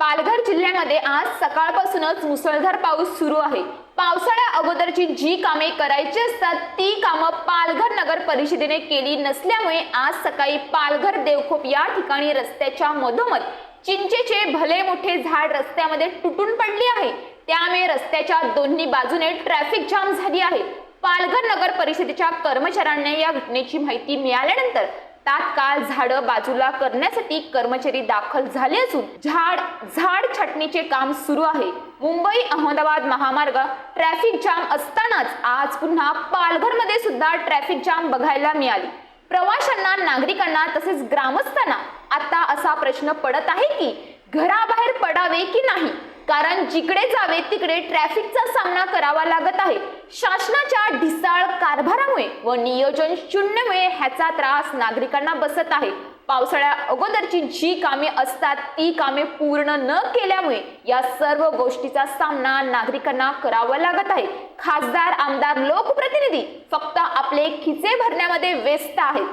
पालघर जिल्ह्यामध्ये आज सकाळपासूनच मुसळधार पाऊस सुरू आहे. पावसाळ्या अगोदरची जी कामे करायची असतात ती कामं पालघर नगर परिषदेने केली नसल्यामुळे आज सकाळी पालघर देवखोप या ठिकाणी रस्त्याच्या मधोमध चिंचेचे भले मोठे झाड रस्त्यामध्ये तुटून पडले आहे. त्यामुळे रस्त्याच्या दोन्ही बाजूने ट्रॅफिक जाम झाली आहे. पालघर नगर परिषदेच्या कर्मचाऱ्यांना या घटनेची माहिती मिळाल्यानंतर तात्काळ झाडं बाजूला करण्यासाठी कर्मचारी दाखल झाले असून झाड झाड छाटणीचे काम सुरू आहे. मुंबई अहमदाबाद महामार्ग ट्रॅफिक जाम असतानाच आज पुन्हा पालघरमध्ये सुद्धा ट्रॅफिक जाम बघायला मिळाली. प्रवाशांना नागरिकांना तसेच ग्रामस्थांना आता असा प्रश्न पडत आहे की घराबाहेर पडावे की नाही? कारण जिकडे जावे तिकडे ट्रॅफिकचा सामना करावा लागत आहे. शासना कारभारामुळे व नियोजन शून्यमुळे ह्याचा त्रास नागरिकांना बसत आहे. पावसाळ्या अगोदरची जी कामे असतात ती कामे पूर्ण न केल्यामुळे या सर्व गोष्टीचा सामना नागरिकांना करावा लागत आहे. खासदार आमदार लोकप्रतिनिधी फक्त आपले खिचे भरण्यामध्ये व्यस्त आहेत.